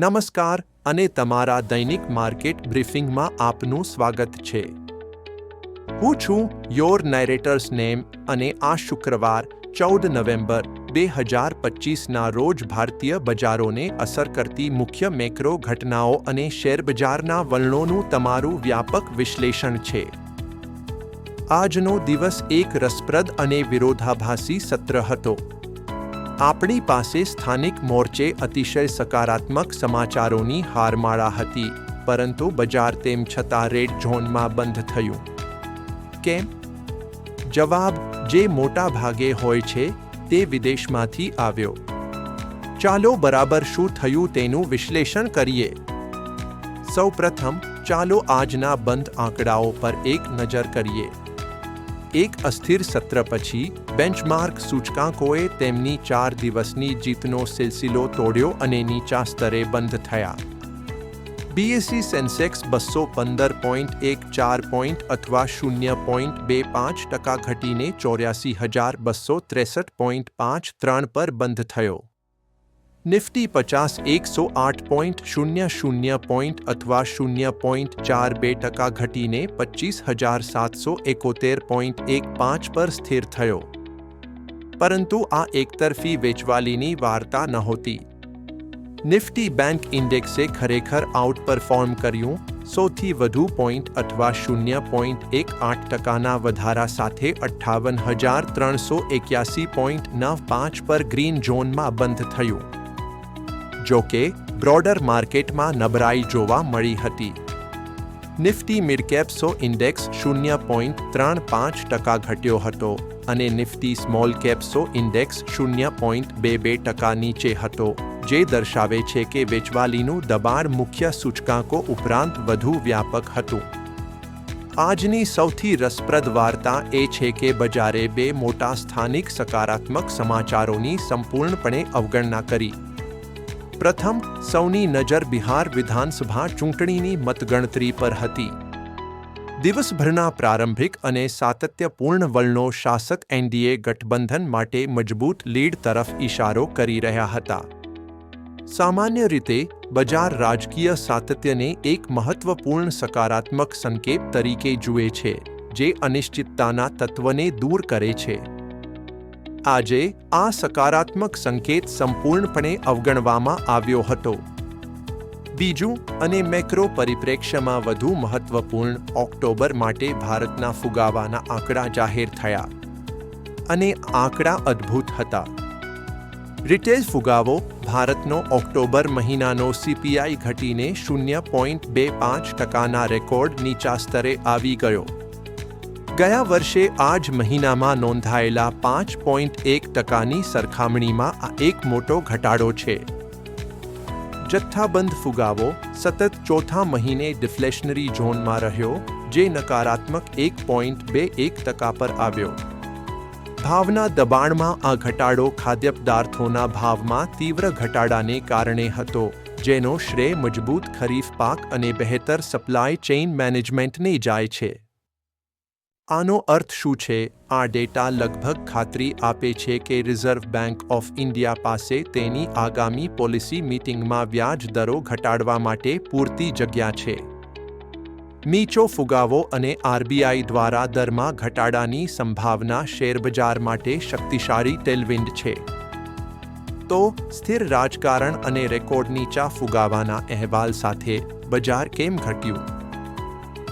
નમસ્કાર અને તમારા દૈનિક માર્કેટ બ્રીફિંગમાં આપનું સ્વાગત છે. હું છું યોર નારેટર્સ નેમ અને આ શુક્રવાર, ચૌદ નવેમ્બર, બે હજાર પચીસના રોજ ભારતીય બજારોને અસર કરતી મુખ્ય મેક્રો ઘટનાઓ અને શેરબજારના વલણોનું તમારું વ્યાપક વિશ્લેષણ છે. આજનો દિવસ એક રસપ્રદ અને વિરોધાભાસી સત્ર હતો. આપણી પાસે સ્થાનિક મોરચે અતિશય સકારાત્મક સમાચારોની હારમાળા હતી, પરંતુ બજાર તેમ છતાં રેડ ઝોનમાં બંધ થયું. કેમ? જવાબ, જે મોટા ભાગે હોય છે, તે વિદેશમાંથી આવ્યો. ચાલો બરાબર શું થયું તેનું વિશ્લેષણ કરીએ. સૌપ્રથમ, ચાલો આજના બંધ આંકડાઓ પર એક નજર કરીએ. એક અસ્થિર સત્ર પછી, બેન્ચમાર્ક સૂચકાંકોએ તેમની ચાર દિવસની જીતનો સિલસિલો તોડ્યો અને નીચા સ્તરે બંધ થયા. બીએસસી સેન્સેક્સ બસો પંદર પોઈન્ટ એક ચાર પોઈન્ટ અથવા શૂન્ય પોઈન્ટ બે પાંચ ટકા ઘટીને ચોર્યાસી હજાર બસો ત્રેસઠ પોઈન્ટ પાંચ ત્રણ પર બંધ થયો. નિફ્ટી પચાસ એકસો આઠ પોઈન્ટ શૂન્ય શૂન્ય પોઈન્ટ અથવા શૂન્ય પોઈન્ટ ચાર બે ટકા ઘટીને પચીસ હજાર સાતસો એકોતેર પોઈન્ટ એક પાંચ પર સ્થિર થયો. પરંતુ આ એકતરફી વેચવાલીની વાર્તા નહોતી. નિફ્ટી બેંક ઇન્ડેક્સે ખરેખર આઉટ પરફોર્મ કર્યું સૌથી વધુ પોઈન્ટ અથવા શૂન્ય પોઈન્ટ એક આઠ ટકાના વધારા સાથે અઠ્ઠાવન હજાર ત્રણસો એક્યાસી પોઈન્ટ નવ પાંચ પર ગ્રીન ઝોનમાં બંધ થયું. જો કે બ્રોડર માર્કેટમાં નબળાઈ જોવા મળી હતી. નિફ્ટી મિડકેપ્સો ઇન્ડેક્સ શૂન્ય પોઈન્ટ ત્રણ પાંચ ટકા ઘટ્યો હતો અને નિફ્ટી સ્મોલ કેપ્સો ઇન્ડેક્સ શૂન્ય પોઈન્ટ બે બે ટકા નીચે હતો, જે દર્શાવે છે કે વેચવાલીનું દબાણ મુખ્ય સૂચકાંકો ઉપરાંત વધુ વ્યાપક હતું. આજની સૌથી રસપ્રદ વાર્તા એ છે કે બજારે બે મોટા સ્થાનિક સકારાત્મક સમાચારોની સંપૂર્ણપણે અવગણના કરી. પ્રથમ, સૌની નજર બિહાર વિધાનસભા ચૂંટણીની મતગણતરી પર હતી. દિવસભરના પ્રારંભિક અને સાતત્યપૂર્ણ વલણો શાસક એનડીએ ગઠબંધન માટે મજબૂત લીડ તરફ ઇશારો કરી રહ્યા હતા. સામાન્ય રીતે, બજાર રાજકીય સાતત્યને એક મહત્વપૂર્ણ સકારાત્મક સંકેત તરીકે જુએ છે, જે અનિશ્ચિતતાના તત્વને દૂર કરે છે. આજે આ સકારાત્મક સંકેત સંપૂર્ણપણે અવગણવામાં આવ્યો હતો. બીજું અને મેક્રો પરિપ્રેક્ષ્યમાં વધુ મહત્વપૂર્ણ ઓક્ટોબર માટે ભારતના ફુગાવાના આંકડા જાહેર થયા અને આંકડા અદ્ભુત હતા. રિટેલ ફુગાવો ભારતનો ઓક્ટોબર મહિનાનો સીપીઆઈ ઘટીને શૂન્ય પોઈન્ટ બે પાંચ ટકાના રેકોર્ડ નીચા સ્તરે આવી ગયો. ગયા વર્ષે આ જ મહિનામાં નોંધાયેલા પાંચ પોઈન્ટ એક ટકાની સરખામણીમાં આ એક મોટો ઘટાડો છે. જથ્થાબંધ ફુગાવો સતત ચોથા મહિને ડિફ્લેશનરી ઝોનમાં રહ્યો, જે નકારાત્મક એક પોઈન્ટ બે એક ટકા પર આવ્યો. ભાવના દબાણમાં આ ઘટાડો ખાદ્ય પદાર્થોના ભાવમાં તીવ્ર ઘટાડાને કારણે હતો, જેનો શ્રેય મજબૂત ખરીફ પાક અને બહેતર સપ્લાય ચેઇન મેનેજમેન્ટને જાય છે. આનો અર્થ શું છે? આ ડેટા લગભગ ખાતરી આપે છે કે રિઝર્વ બેંક ઓફ ઇન્ડિયા પાસે તેની આગામી પોલિસી મીટિંગમાં વ્યાજ દરો ઘટાડવા માટે પૂરતી જગ્યા છે. નીચો ફુગાવો અને આરબીઆઈ દ્વારા દરમાં ઘટાડાની સંભાવના શેરબજાર માટે શક્તિશાળી ટેલવિન્ડ છે. તો, સ્થિર રાજકારણ અને રેકોર્ડ નીચા ફુગાવાના અહેવાલ સાથે બજાર કેમ ઘટ્યું?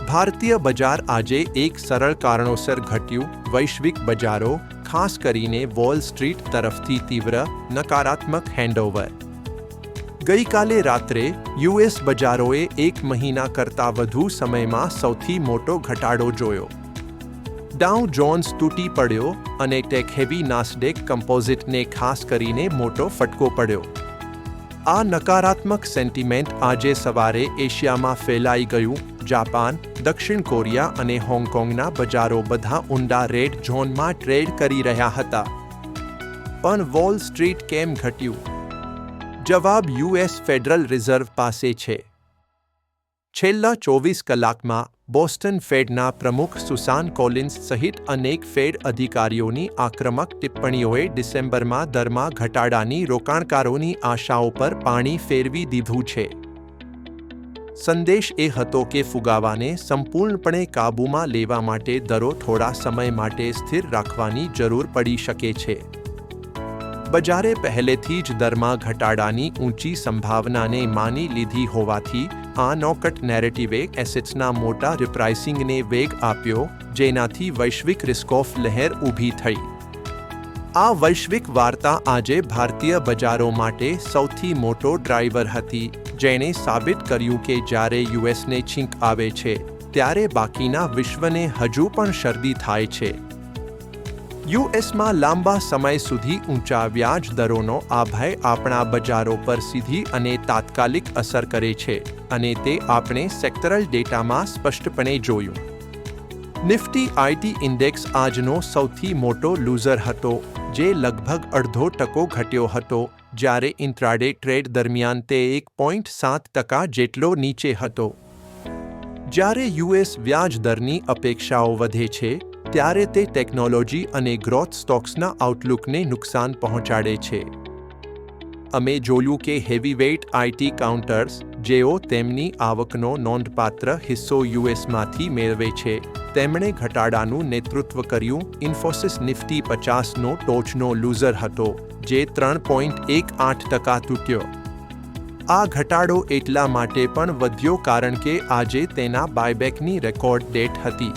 ભારતીય બજાર આજે એક સરળ કારણોસર ઘટ્યું. વૈશ્વિક બજારો, ખાસ કરીને વોલ સ્ટ્રીટ તરફથી તીવ્ર, નકારાત્મક હેન્ડઓવર ગઈકાલે રાત્રે યુએસ બજારોએ એક મહિના કરતાં વધુ સમયમાં સૌથી મોટો ઘટાડો જોયો. ડાઉ જોન્સ તૂટી પડ્યો અને ટેક હેવી નાસ્ડેક કમ્પોઝિટને ખાસ કરીને મોટો ફટકો પડ્યો. આ નકારાત્મક સેન્ટિમેન્ટ આજે સવારે એશિયામાં ફેલાઈ ગયું. જાપાન, દક્ષિણ કોરિયા અને હોંગકોંગના બજારો બધા ઊંડા રેડ ઝોનમાં ટ્રેડ કરી રહ્યા હતા. પણ વોલ સ્ટ્રીટ કેમ ઘટ્યું? જવાબ યુએસ ફેડરલ રિઝર્વ પાસે છે. છેલ્લા ચોવીસ કલાકમાં બોસ્ટન ફેડના પ્રમુખ સુસાન કોલિન્સ સહિત અનેક ફેડ અધિકારીઓની આક્રમક ટિપ્પણીઓએ ડિસેમ્બરમાં દરમાં ઘટાડાની રોકાણકારોની આશાઓ પર પાણી ફેરવી દીધું છે. સંદેશ એ હતો કે ફુગાવાને સંપૂર્ણપણે કાબૂમાં લેવા માટે દરો થોડા સમય માટે સ્થિર રાખવાની જરૂર પડી શકે છે. બજારે પહેલેથી જ દરમાં ઘટાડાની ઊંચી સંભાવનાને માની લીધી હોવાથી આ નોકટ નેરેટિવે એસેટ્સના મોટા રિપ્રાઇસિંગને વેગ આપ્યો, જેનાથી વૈશ્વિક રિસ્કોફ લહેર ઊભી થઈ. આ વૈશ્વિક વાર્તા આજે ભારતીય બજારો માટે સૌથી મોટો ડ્રાઈવર હતી. જેણે સાબિત કર્યું કે જ્યારે યુએસને છીંક આવે છે, ત્યારે બાકીના વિશ્વને હજુ પણ શરદી થાય છે. યુએસમાં લાંબા સમય સુધી ઊંચા વ્યાજ દરોનો આ ભય આપણા બજારો પર સીધી અને તાત્કાલિક અસર કરે છે અને તે આપણે સેક્ટરલ ડેટામાં સ્પષ્ટપણે જોયું. નિફ્ટી આઈટી ઇન્ડેક્સ આજનો સૌથી મોટો લૂઝર હતો, જે લગભગ અડધો ટકો ઘટ્યો હતો જ્યારે ઇન્ટ્રાડે ટ્રેડ દરમિયાન તે એક પોઈન્ટ સાત ટકા જેટલો નીચે હતો. જ્યારે યુએસ વ્યાજ દરની અપેક્ષાઓ વધે છે, ત્યારે તે ટેકનોલોજી અને ગ્રોથ સ્ટોક્સના આઉટલુકને નુકસાન પહોંચાડે છે. અમે જોયું કે હેવીવેઇટ આઈટી કાઉન્ટર્સ, જેઓ તેમની આવકનો નોંધપાત્ર હિસ્સો યુએસમાંથી મેળવે છે, તેમણે ઘટાડાનું નેતૃત્વ કર્યું. ઇન્ફોસિસ નિફ્ટી પચાસનો ટોચનો લૂઝર હતો. જે ત્રણ પોઈન્ટ એક આઠ ટકા તૂટ્યો. આ ઘટાડો એટલા માટે પણ વધ્યો કારણ કે આજે તેના બાયબેકની રેકોર્ડ ડેટ હતી.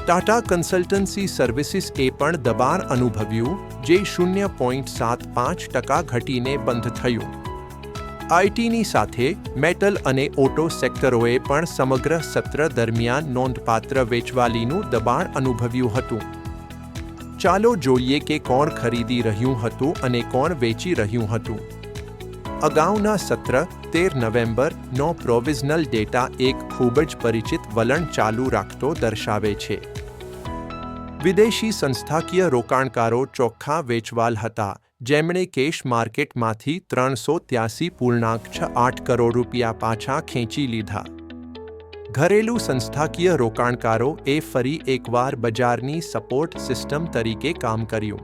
ટાટા કન્સલ્ટન્સી સર્વિસીસ એ પણ દબાણ અનુભવ્યું, જે શૂન્ય પોઈન્ટ સાત પાંચ ટકા ઘટીને બંધ થયું. આઈટીની સાથે મેટલ અને ઓટો સેક્ટરોએ પણ સમગ્ર સત્ર દરમિયાન નોંધપાત્ર વેચવાલીનું દબાણ અનુભવ્યું હતું. ચાલો જોઈએ કે કોણ ખરીદી રહ્યું હતું અને કોણ વેચી રહ્યું હતું. અગાઉના સત્ર, તેર નવેમ્બરનો પ્રોવિઝનલ ડેટા એક ખૂબ જ પરિચિત વલણ ચાલુ રાખતો દર્શાવે છે. વિદેશી સંસ્થાકીય રોકાણકારો ચોખ્ખા વેચવાલ હતા, જેમણે કેશ માર્કેટમાંથી ત્રણસો ત્યાસી પૂર્ણાંક છ આઠ કરોડ રૂપિયા પાછા ખેંચી લીધા. ઘરેલું સંસ્થાકીય રોકાણકારો એ ફરી એકવાર બજારની સપોર્ટ સિસ્ટમ તરીકે કામ કર્યું.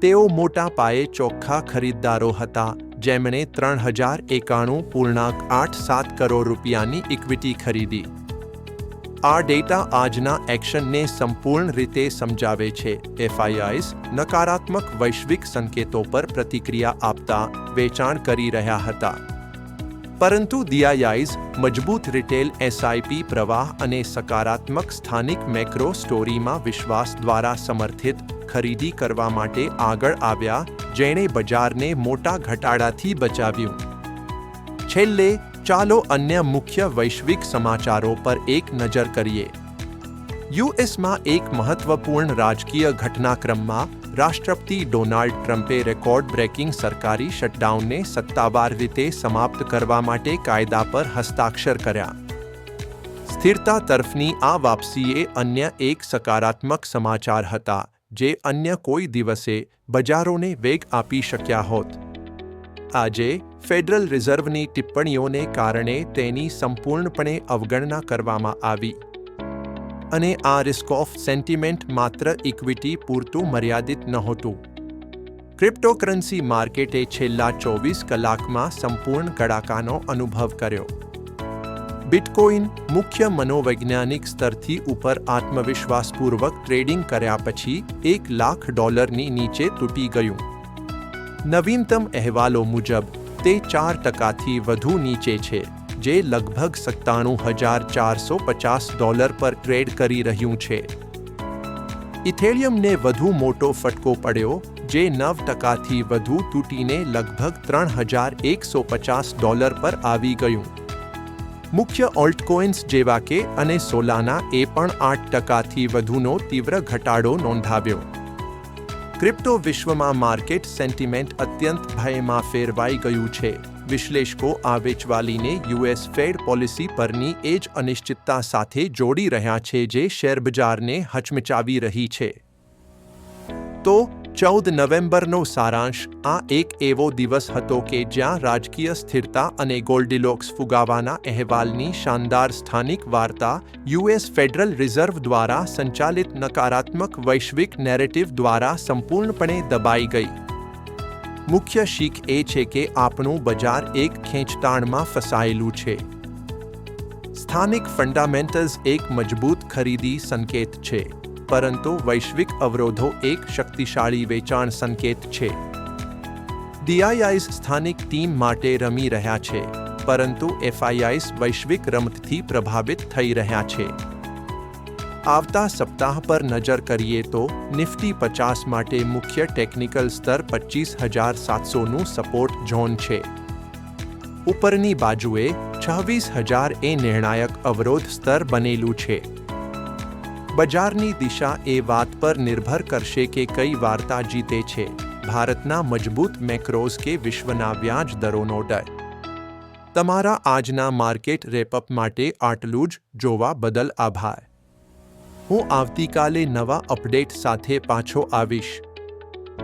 તેઓ મોટા પાયે ચોખ્ખા ખરીદદારો હતા, જેમણે ત્રણ હજાર એકાણું પૂર્ણાંક આઠ સાત કરોડ રૂપિયાની ઇક્વિટી ખરીદી. આ ડેટા આજના એક્શનને સંપૂર્ણ રીતે સમજાવે છે એફઆઈઆઈસ નકારાત્મક વૈશ્વિક સંકેતો પર પ્રતિક્રિયા આપતા વેચાણ કરી રહ્યા હતા. પરંતુ ડીઆઈઆઈઝ મજબૂત રિટેલ એસઆઈપી પ્રવાહ અને સકારાત્મક સ્થાનિક મેક્રો સ્ટોરીમાં વિશ્વાસ દ્વારા સમર્થિત ખરીદી કરવા માટે આગળ આવ્યા, જેણે બજારને મોટા ઘટાડાથી બચાવ્યું. છેલ્લે, ચાલો અન્ય મુખ્ય વૈશ્વિક સમાચારો પર એક નજર કરીએ. યુએસમાં એક મહત્વપૂર્ણ રાજકીય ઘટનાક્રમમાં રાષ્ટ્રપતિ ડોનાલ્ડ ટ્રમ્પે રેકોર્ડ બ્રેકિંગ સરકારી શટડાઉનને સત્તાવાર રીતે સમાપ્ત કરવા માટે કાયદા પર હસ્તાક્ષર કર્યા. સ્થિરતા તરફની આ વાપસીએ અન્ય એક સકારાત્મક સમાચાર હતા, જે અન્ય કોઈ દિવસે બજારોને વેગ આપી શક્યા હોત. આજે ફેડરલ રિઝર્વની ટિપ્પણીઓને કારણે તેની સંપૂર્ણપણે અવગણના કરવામાં આવી. અને આ રિસ્ક ઓફ સેન્ટિમેન્ટ માત્ર ઇક્વિટી પૂરતું મર્યાદિત નહોતું. ક્રિપ્ટોકરન્સી માર્કેટે છેલ્લા ચોવીસ કલાકમાં સંપૂર્ણ કડાકાનો અનુભવ કર્યો. બિટકોઇન મુખ્ય મનોવૈજ્ઞાનિક સ્તરથી ઉપર આત્મવિશ્વાસપૂર્વક ટ્રેડિંગ કર્યા પછી એક લાખ ડોલરની નીચે તૂટી ગયું. નવીનતમ અહેવાલો મુજબ, તે ચાર ટકાથી વધુ નીચે છે. જે લગભગ સત્તાણું હજાર ચારસો પચાસ ડોલર પર ટ્રેડ કરી રહ્યું છે. ઇથેલિયમને વધુ મોટો ફટકો પડ્યો, જે નવ ટકાથી વધુ તૂટીને લગભગ ત્રણ હજાર એકસો પચાસ ડોલર પર આવી ગયું. મુખ્ય ઓલ્ટકોઇન્સ જેવા કે અને સોલાના એ પણ આઠ ટકાથી વધુનો તીવ્ર ઘટાડો નોંધાવ્યો. ક્રિપ્ટો વિશ્વમાં માર્કેટ સેન્ટિમેન્ટ અત્યંત ભયમાં ફેરવાઈ ગયું છે. વિશ્લેષકો આ વેચવાલીને યુએસ ફેડ પોલિસી પરની એ જ અનિશ્ચિતતા સાથે જોડી રહ્યા છે જે શેરબજારને હચમચાવી રહી છે. તો ચૌદ નવેમ્બરનો સારાંશ, આ એક એવો દિવસ હતો કે જ્યાં રાજકીય સ્થિરતા અને ગોલ્ડિલોક્સ ફુગાવાના અહેવાલની શાનદાર સ્થાનિક વાર્તા યુએસ ફેડરલ રિઝર્વ દ્વારા સંચાલિત નકારાત્મક વૈશ્વિક નેરેટિવ દ્વારા સંપૂર્ણપણે દબાઈ ગઈ. મુખ્ય શીખ એ છે કે આપણું બજાર એક ખેંચતાણમાં ફસાયેલું છે. સ્થાનિક ફંડામેન્ટલ્સ એક મજબૂત ખરીદી સંકેત છે, પરંતુ વૈશ્વિક અવરોધો એક શક્તિશાળી વેચાણ સંકેત છે. ડીઆઈઆઈસ સ્થાનિક ટીમ માટે રમી રહ્યા છે, પરંતુ એફઆઈઆઈસ વૈશ્વિક રમતથી પ્રભાવિત થઈ રહ્યા છે. આવતા સપ્તાહ પર નજર કરીએ તો નિફ્ટી પચાસ માટે મુખ્ય ટેકનિકલ સ્તર પચીસ હજાર સાતસોનું સપોર્ટ ઝોન છે. ઉપરની બાજુએ છવ્વીસ હજાર એ નિર્ણાયક અવરોધ સ્તર બનેલું છે. બજારની દિશા એ વાત પર નિર્ભર કરશે કે કઈ વાર્તા જીતે છે. ભારતના મજબૂત મેક્રોઝ કે વિશ્વના વ્યાજ દરોનો ડર. તમારા આજના માર્કેટ રેપઅપ માટે આટલું જ જોવા બદલ આભાર. હું આવતીકાલે નવા અપડેટ સાથે પાછો આવીશ.